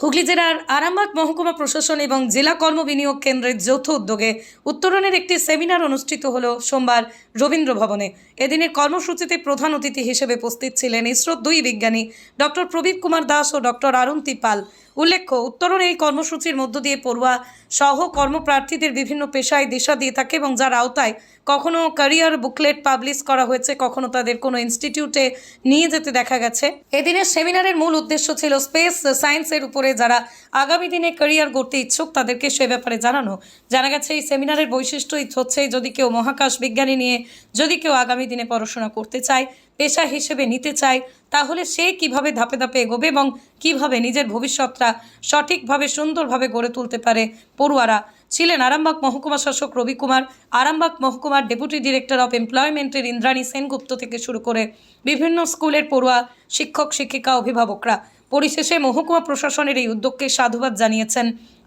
হুগলি জেলার আরামবাগ মহকুমা প্রশাসন এবং জেলা কর্ম বিনিয়োগ কেন্দ্রের যৌথ উদ্যোগে উত্তরণের একটি সেমিনার অনুষ্ঠিত হল সোমবার রবীন্দ্র ভবনে। এদিনের কর্মসূচিতে প্রধান অতিথি হিসেবে উপস্থিত ছিলেন ইসরোর দুই বিজ্ঞানী ডক্টর প্রবীর কুমার দাস ও ডক্টর আরন্তি পাল। উল্লেখ্য, উত্তরণ এই কর্মসূচির মধ্য দিয়ে পড়ুয়া সহ কর্মপ্রার্থীদের বিভিন্ন পেশায় দিশা দিয়ে থাকে এবং যার আওতায় কখনো ক্যারিয়ার বুকলেট পাবলিশ করা হয়েছে, কখনো তাদের কোনো ইনস্টিটিউটে নিয়ে যেতে দেখা গেছে। এদিনের সেমিনারের মূল উদ্দেশ্য ছিল স্পেস সায়েন্সের উপরে যারা আগামী দিনে ক্যারিয়ার গড়তে ইচ্ছুক তাদেরকে সে ব্যাপারে জানানো। জানা গেছে, এই সেমিনারের বৈশিষ্ট্যই হচ্ছে, যদি কেউ মহাকাশ বিজ্ঞানী নিয়ে যদি কেউ আগামী দিনে পড়াশোনা করতে চায় পেশা হিসেবে নিতে চায়, তাহলে সে কীভাবে ধাপে ধাপে এগোবে এবং কীভাবে নিজের ভবিষ্যৎটা সঠিকভাবে, সুন্দরভাবে গড়ে তুলতে পারে পড়ুয়ারা? ছিলেন আরামবাগ মহকুমা শাসক রবি কুমার। আরামবাগ মহকুমার ডেপুটি ডিরেক্টর অফ এমপ্লয়মেন্টের ইন্দ্রাণী সেনগুপ্ত থেকে শুরু করে বিভিন্ন স্কুলের পড়ুয়া, শিক্ষক, শিক্ষিকা, অভিভাবকরা। পরিশেষে মহকুমা প্রশাসনের এই উদ্যোগকে সাধুবাদ জানিয়েছেন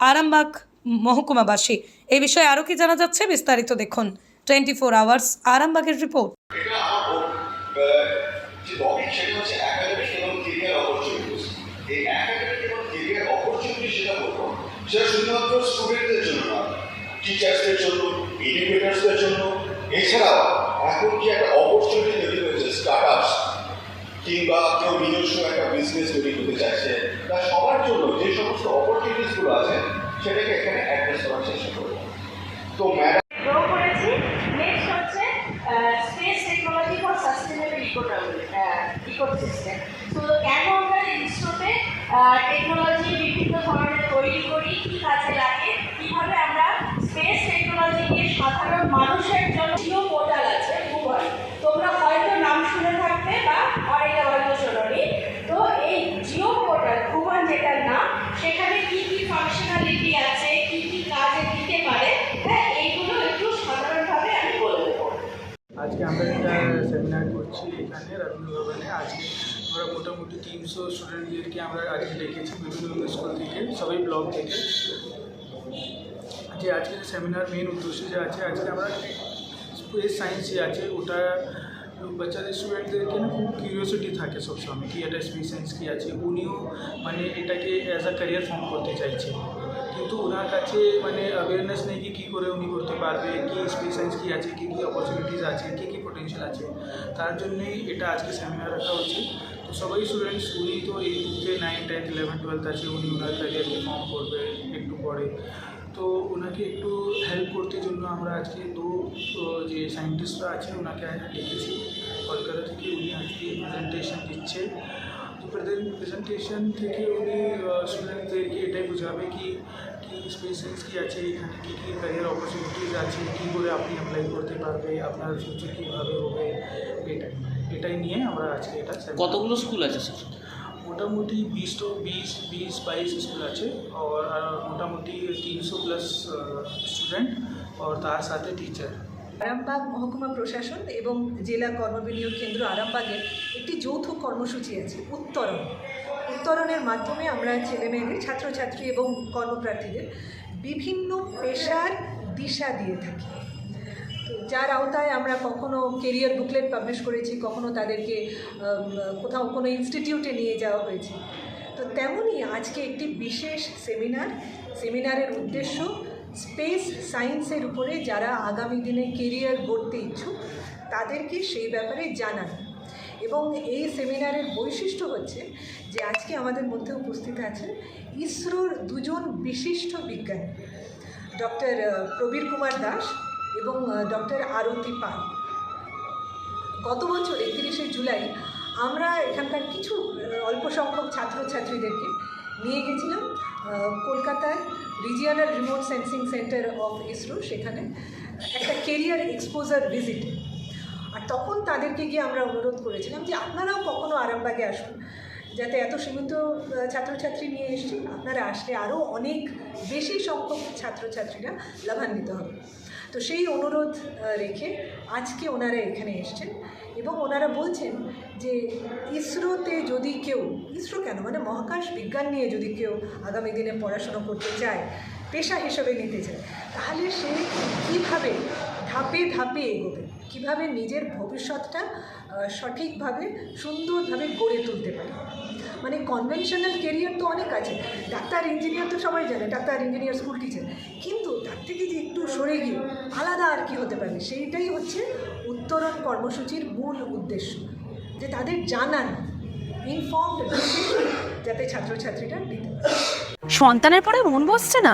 আরামবাগ মহকুমাবাসী। এ বিষয়ে আরও কি জানা যাচ্ছে বিস্তারিত দেখুন। টোয়েন্টি ফোর আওয়ার্স, আরামবাগের রিপোর্ট এটা আমার আহ, যে টপিক সেটা হচ্ছে একাডেমিক এবং কেরিয়ার অপরচুনিটিস এই একাডেমিক এবং কেরিয়ার অপরচুনিটি সেটা বলব, সেটা শুধুমাত্র স্টুডেন্টদের জন্য না টিচার্সদের জন্য এডুকেটার্সদের জন্য। এছাড়াও, এখন কি একটা অপরচুনিটি তৈরি হয়েছে স্টার্ট আপস কিংবা কেউ নিজস্ব একটা বিজনেস তৈরি করতে চাইছে। তা সবার জন্য যে সমস্ত অপরচুনিটিসগুলো আছে, সেটাকে এখানে অ্যাড্রেস করার চেষ্টা করব তো ম্যাডাম গ্রো করেছি নেক্সট হচ্ছে space technology for sustainable ecosystem তো কেন আমরা ইসরোতে টেকনোলজি বিভিন্ন তৈরি করি কী কাজে লাগে কীভাবে আমরা স্পেস টেকনোলজিকে সাধারণ মানুষের জন্য জিও পোর্টাল আছে গুগল তোমরা হয়তো নাম শুনে থাকবে বা অনেকে হয়তো শোনোনি তো এই জিও পোর্টাল গুগল যেটার নাম সেখানে কী কী ফাংশনালিটি আছে কী কী কাজে দিতে পারে হ্যাঁ এইগুলো একটু সাধারণভাবে আমি বলে দেবো আজকে আমরা একটা সেমিনার করছি এখানে রবীন্দ্র ভবনে আজকে আমরা মোটামুটি তিনশো স্টুডেন্টদেরকে আমরা আজকে ডেকেছি বিভিন্ন স্কুল থেকে, সবাই ব্লক থেকে। যে আজকে সেমিনার মেন উদ্দেশ্য যে আছে, আজকে আমরা স্পেস সায়েন্স যে আছে, ওটা বাচ্চাদের স্টুডেন্টদেরকে না খুব কিউরিওসিটি থাকে সবসময়, কি এটা স্পেস সায়েন্স কী আছে, উনিও মানে এটাকে অ্যাজ আ ক্যারিয়ার ফর্ম করতে চাইছে। ওনার কাছে মানে অ্যাওয়ারনেস নেই কি কী করে উনি করতে পারবে, কি সায়েন্স কী আছে, কী কী অপরচুনিটিস আছে, কী কী পোটেনশিয়াল আছে। তার জন্যই এটা আজকে সেমিনার রাখা হচ্ছে। তো সবাই স্টুডেন্টস উনি তো এই যে নাইন টেন্থ ইলেভেন টুয়েলথ আছে, উনি ওনার ক্যারিয়ারকে ফর্ম করবে একটু পরে। তো ওনাকে একটু হেল্প করতে জন্য আমরা আজকে দু যে সায়েন্টিস্টরা আছে ওনাকে ডেকেছি। কলকাতা থেকে উনি আজকে প্রেজেন্টেশন দিচ্ছে। তো প্রেজেন্টেশন থেকে উনি স্টুডেন্টদেরকে এটাই বোঝাবে কি কি স্পেস সায়েন্স কী আছে এখানে কী কী ক্যারিয়ার অপরচুনিটিস আছে কী করে আপনি অ্যাপ্লাই করতে পারবে আপনার ফিউচার কীভাবে হবে এটাই এটাই নিয়ে আমরা আজকে এটা seminar- কতগুলো স্কুল আছে স্যার মোটামুটি বিশ তো বিশ বিশ বাইশ স্কুল আছে और আর মোটামুটি তিনশো প্লাস স্টুডেন্ট और তার সাথে টিচার আরামবাগ মহকুমা প্রশাসন এবং জেলা কর্মবিনিয়োগ কেন্দ্র আরামবাগের একটি যৌথ কর্মসূচি আছে উত্তরণ উত্তরণের মাধ্যমে আমরা ছেলেমেয়েদের ছাত্রছাত্রী এবং কর্মপ্রার্থীদের বিভিন্ন পেশার দিশা দিয়ে থাকি। যার আওতায় আমরা কখনো কেরিয়ার বুকলেট পাবলিশ করেছি, কখনো তাদেরকে কোথাও কোনো ইনস্টিটিউটে নিয়ে যাওয়া হয়েছে। তো তেমনই আজকে একটি বিশেষ সেমিনার, সেমিনারের উদ্দেশ্য স্পেস সায়েন্সের উপরে যারা আগামী দিনে কেরিয়ার গড়তে ইচ্ছুক, তাদেরকে সেই ব্যাপারে জানানো। এবং এই সেমিনারের বৈশিষ্ট্য হচ্ছে যে আজকে আমাদের মধ্যে উপস্থিত আছেন ইসরোর দুজন বিশিষ্ট বিজ্ঞানী, ডক্টর প্রবীর কুমার দাস এবং ডক্টর আরতি পাল। গত বছর একত্রিশে জুলাই আমরা এখানকার কিছু অল্প সংখ্যক ছাত্রছাত্রীদেরকে নিয়ে গেছিলাম কলকাতার regional remote sensing centre of ISRO সেখানে একটা কেরিয়ার এক্সপোজার ভিজিটে তখন তাদেরকে গিয়ে আমরা অনুরোধ করেছিলাম যে আপনারাও কখনো আরামবাগে আসুন। যাতে এত সীমিত ছাত্রছাত্রী নিয়ে এসেছি, আপনারা আসলে আরও অনেক বেশি সংখ্যক ছাত্রছাত্রীরা লাভান্বিত হবে। তো সেই অনুরোধ রেখে আজকে ওনারা এখানে এসছেন এবং ওনারা বলছেন যে ইসরোতে যদি কেউ, ইসরো কেন? মানে মহাকাশ বিজ্ঞান নিয়ে যদি কেউ আগামী দিনে পড়াশুনো করতে চায় পেশা হিসেবে নিতে চায়, তাহলে সে কীভাবে ধাপে ধাপে এগোবে? কীভাবে নিজের ভবিষ্যৎটা সঠিকভাবে, সুন্দরভাবে গড়ে তুলতে পারে? মানে কনভেনশনাল কেরিয়ার তো অনেক আছে, ডাক্তার ইঞ্জিনিয়ার তো সবাই জানে, ডাক্তার ইঞ্জিনিয়ার স্কুল টিচার কিন্তু তার থেকে যে একটু সরে গিয়ে আলাদা আর কি হতে পারে? সেইটাই হচ্ছে উত্তরণ কর্মসূচির মূল উদ্দেশ্য, যে তাদের জানান ইনফর্মড যাতে ছাত্রছাত্রীরা নিতে সন্তানের পরে মন বসছে না?